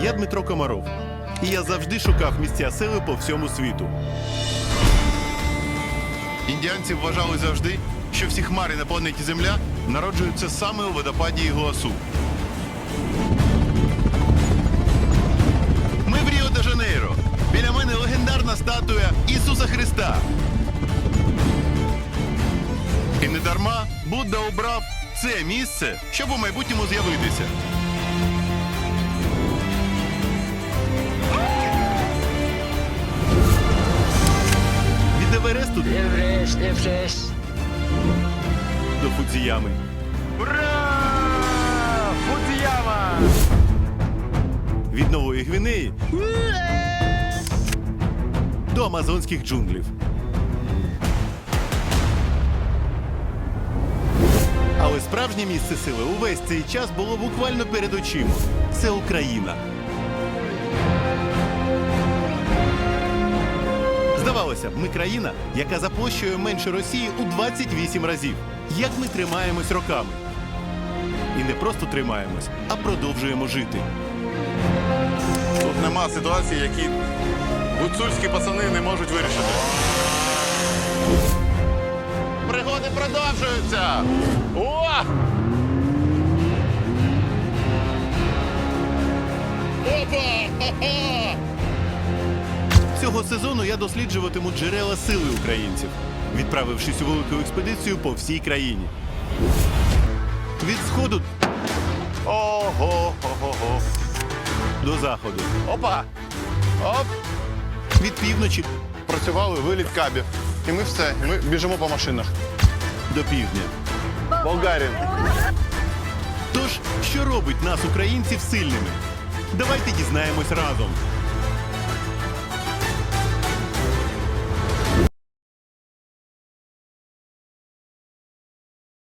Я Дмитро Комаров. І я завжди шукав місця сили по всьому світу. Індіанці вважали завжди, що всі хмари на планеті Земля народжуються саме у водопаді Ігуасу. Ми в Ріо-де-Жанейро. Біля мене легендарна статуя Ісуса Христа. І не дарма Будда обрав це місце, щоб у майбутньому з'явитися. Від Евересту Everest, Everest. до Фудзіями. Ура! Фудзіяма! Від Нової Гвінеї до амазонських джунглів. Але справжнє місце сили увесь цей час було буквально перед очима. Це Україна. Здавалося ми країна, яка за площею менше Росії у 28 разів. Як ми тримаємось роками? І не просто тримаємось, а продовжуємо жити. Тут нема ситуації, які гуцульські пацани не можуть вирішити. Пригоди продовжуються! О! Опа! Ха-ха! Цього сезону я досліджуватиму джерела сили українців, відправившись у велику експедицію по всій країні. Від сходу Ого! Ого! до заходу, Опа! Оп! від півночі Працювали виліт кабів. І ми все. Ми біжимо по машинах. до півдня. Болгарін. Тож, що робить нас, українців, сильними? Давайте дізнаємось разом.